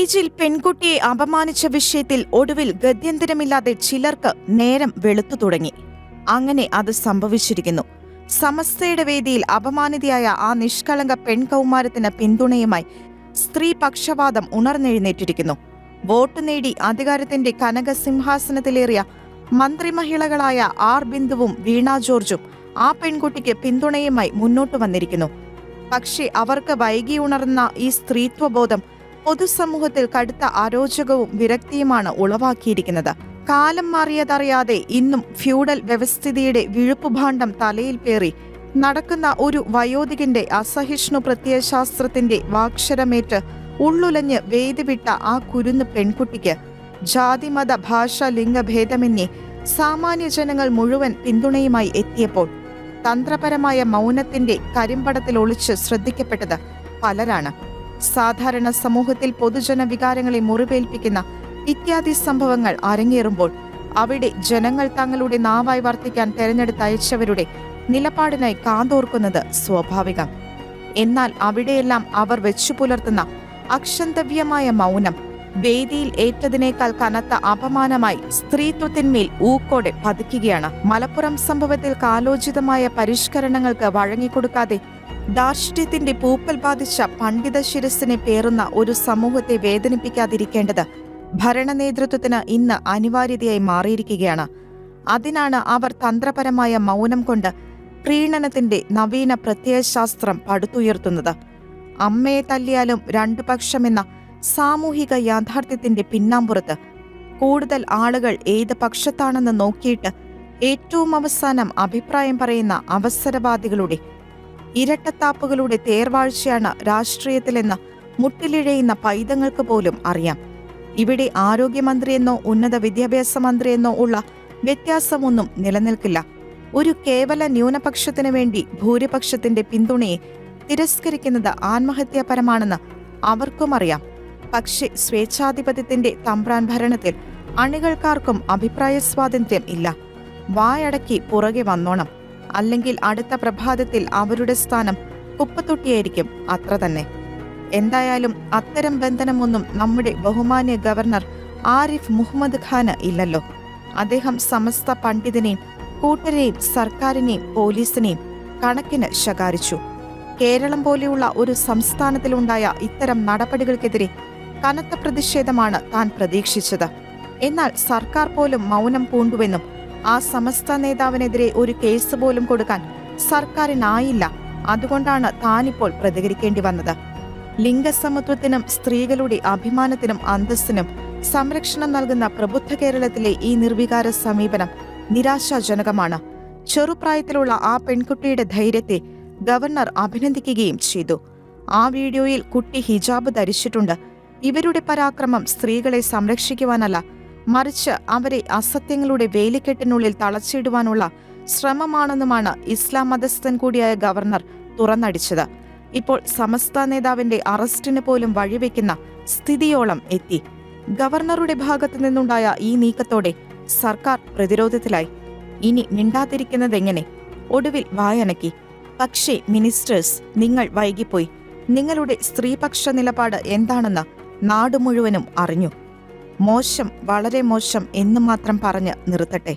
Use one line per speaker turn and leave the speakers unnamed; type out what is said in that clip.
സ്റ്റേജിൽ പെൺകുട്ടിയെ അപമാനിച്ച വിഷയത്തിൽ ഒടുവിൽ ഗത്യന്തരമില്ലാതെ ചിലർക്ക് നേരം വെളുത്തു തുടങ്ങി. അങ്ങനെ അത് സംഭവിച്ചിരിക്കുന്നു. സമസ്തയുടെ വേദിയിൽ അപമാനിതയായ ആ നിഷ്കളങ്ക പെൺകൗമാരത്തിന് പിന്തുണയുമായി സ്ത്രീ പക്ഷപാതം ഉണർന്നെഴുന്നേറ്റിരിക്കുന്നു. വോട്ട് നേടി അധികാരത്തിന്റെ കനകസിംഹാസനത്തിലേറിയ മന്ത്രിമഹിളകളായ ആർ ബിന്ദുവും വീണ ജോർജും ആ പെൺകുട്ടിക്ക് പിന്തുണയുമായി മുന്നോട്ട് വന്നിരിക്കുന്നു. പക്ഷേ അവർക്ക് വൈകി ഉണർന്ന ഈ സ്ത്രീത്വബോധം പൊതുസമൂഹത്തിൽ കടുത്ത അരോചകവും വിരക്തിയുമാണ് ഉളവാക്കിയിരിക്കുന്നത്. കാലം മാറിയതറിയാതെ ഇന്നും ഫ്യൂഡൽ വ്യവസ്ഥിതിയുടെ വിഴുപ്പുഭാണ്ഡം തലയിൽ പേറി. നടക്കുന്ന ഒരു വയോധികന്റെ അസഹിഷ്ണു പ്രത്യയശാസ്ത്രത്തിന്റെ വാക്ഷരമേറ്റ് ഉള്ളുലഞ്ഞ് വേദിവിട്ട ആ കുരുന്ന് പെൺകുട്ടിക്ക് ജാതിമത ഭാഷ ലിംഗഭേദമന്യേ സാമാന്യ ജനങ്ങൾ മുഴുവൻ പിന്തുണയുമായി എത്തിയപ്പോൾ തന്ത്രപരമായ മൗനത്തിന്റെ കരിമ്പടത്തിൽ ഒളിച്ച് ശ്രദ്ധിക്കപ്പെട്ടത് പലരാണ്. സാധാരണ സമൂഹത്തിൽ പൊതുജന വികാരങ്ങളെ മുറിവേൽപ്പിക്കുന്ന ഇത്യാദി സംഭവങ്ങൾ അരങ്ങേറുമ്പോൾ അവിടെ ജനങ്ങൾ തങ്ങളുടെ നാവായി വർത്തിക്കാൻ തെരഞ്ഞെടുത്ത് അയച്ചവരുടെ നിലപാടിനായി കാന്തോർക്കുന്നത് സ്വാഭാവികം. എന്നാൽ അവിടെയെല്ലാം അവർ വെച്ചു പുലർത്തുന്ന അക്ഷന്തവ്യമായ മൗനം വേദിയിൽ ഏറ്റതിനേക്കാൾ കനത്ത അപമാനമായി സ്ത്രീത്വത്തിന്മേൽ ഊക്കോടെ പതിക്കുകയാണ്. മലപ്പുറം സംഭവത്തിൽ കാലോചിതമായ പരിഷ്കരണങ്ങൾക്ക് വഴങ്ങിക്കൊടുക്കാതെ ദാർഷ്ട്യത്തിന്റെ പൂപ്പൽ ബാധിച്ച പണ്ഡിത ശിരസിനെ പേറുന്ന ഒരു സമൂഹത്തെ വേദനിപ്പിക്കാതിരിക്കേണ്ടത് ഭരണ നേതൃത്വത്തിന് ഇന്ന് അനിവാര്യതയായി മാറിയിരിക്കുകയാണ്. അതിനാണ് അവർ തന്ത്രപരമായ മൗനം കൊണ്ട് പ്രീണനത്തിന്റെ നവീന പ്രത്യയശാസ്ത്രം പടുത്തുയർത്തുന്നത്. അമ്മയെ തല്ലിയാലും രണ്ടു പക്ഷമെന്ന സാമൂഹിക യാഥാർത്ഥ്യത്തിന്റെ പിന്നാമ്പുറത്ത് കൂടുതൽ ആളുകൾ ഏത് പക്ഷത്താണെന്ന് നോക്കിയിട്ട് ഏറ്റവും അവസാനം അഭിപ്രായം പറയുന്ന അവസരവാദികളുടെ ഇരട്ടത്താപ്പുകളുടെ തേർവാഴ്ചയാണ് രാഷ്ട്രീയത്തിലെന്ന് മുട്ടിലിഴയുന്ന പൈതങ്ങൾക്ക് പോലും അറിയാം. ഇവിടെ ആരോഗ്യമന്ത്രിയെന്നോ ഉന്നത വിദ്യാഭ്യാസ മന്ത്രിയെന്നോ ഉള്ള വ്യത്യാസമൊന്നും നിലനിൽക്കില്ല. ഒരു കേവല ന്യൂനപക്ഷത്തിനു വേണ്ടി ഭൂരിപക്ഷത്തിന്റെ പിന്തുണയെ തിരസ്കരിക്കുന്നത് ആത്മഹത്യാപരമാണെന്ന് അവർക്കും അറിയാം. പക്ഷേ സ്വേച്ഛാധിപത്യത്തിന്റെ തമ്പ്രാൻ ഭരണത്തിൽ അണികൾക്കാർക്കും അഭിപ്രായ സ്വാതന്ത്ര്യം ഇല്ല. വായടക്കി പുറകെ വന്നോണം. അല്ലെങ്കിൽ അടുത്ത പ്രഭാതത്തിൽ അവരുടെ സ്ഥാനം കുപ്പത്തൊട്ടിയായിരിക്കും അത്ര തന്നെ. എന്തായാലും അത്തരം ബന്ധനമൊന്നും നമ്മുടെ ബഹുമാന്യ ഗവർണർ ആരിഫ് മുഹമ്മദ് ഖാന് ഇല്ലല്ലോ. അദ്ദേഹം സമസ്ത പണ്ഡിതനെയും കൂട്ടരെയും സർക്കാരിനെയും പോലീസിനെയും കണക്കിന് ശകാരിച്ചു. കേരളം പോലെയുള്ള ഒരു സംസ്ഥാനത്തിലുണ്ടായ ഇത്തരം നടപടികൾക്കെതിരെ കനത്ത പ്രതിഷേധമാണ് താൻ പ്രതീക്ഷിച്ചത്. എന്നാൽ സർക്കാർ പോലും മൗനം പൂണ്ടുവെന്നും ആ സമസ്ത നേതാവിനെതിരെ ഒരു കേസ് പോലും കൊടുക്കാൻ സർക്കാരിനായില്ല. അതുകൊണ്ടാണ് താനിപ്പോൾ പ്രതികരിക്കേണ്ടി വന്നത്. ലിംഗസമത്വത്തിനും സ്ത്രീകളുടെ അഭിമാനത്തിനും അന്തസ്സിനും സംരക്ഷണം നൽകുന്ന പ്രബുദ്ധ കേരളത്തിലെ ഈ നിർവികാര സമീപനം നിരാശാജനകമാണ്. ചെറുപ്രായത്തിലുള്ള ആ പെൺകുട്ടിയുടെ ധൈര്യത്തെ ഗവർണർ അഭിനന്ദിക്കുകയും ചെയ്തു. ആ വീഡിയോയിൽ കുട്ടി ഹിജാബ് ധരിച്ചിട്ടുണ്ട്. ഇവരുടെ പരാക്രമം സ്ത്രീകളെ സംരക്ഷിക്കുവാനല്ല മറിച്ച് അവരെ അസത്യങ്ങളുടെ വേലിക്കെട്ടിനുള്ളിൽ തളച്ചിടുവാനുള്ള ശ്രമമാണെന്നുമാണ് ഇസ്ലാം മതസ്ഥൻ കൂടിയായ ഗവർണർ തുറന്നടിച്ചത്. ഇപ്പോൾ സമസ്ത നേതാവിന്റെ അറസ്റ്റിന് പോലും വഴിവെക്കുന്ന സ്ഥിതിയോളം എത്തി. ഗവർണറുടെ ഭാഗത്തു നിന്നുണ്ടായ ഈ നീക്കത്തോടെ സർക്കാർ പ്രതിരോധത്തിലായി. ഇനി മിണ്ടാതിരിക്കുന്നതെങ്ങനെ ഒടുവിൽ വായനക്കി പക്ഷേ മിനിസ്റ്റേഴ്സ് നിങ്ങൾ വൈകിപ്പോയി. നിങ്ങളുടെ സ്ത്രീപക്ഷ നിലപാട് എന്താണെന്ന് നാടു മുഴുവനും അറിഞ്ഞു. മോശം വളരെ മോശം എന്ന് മാത്രം പറഞ്ഞ് നിർത്തട്ടെ.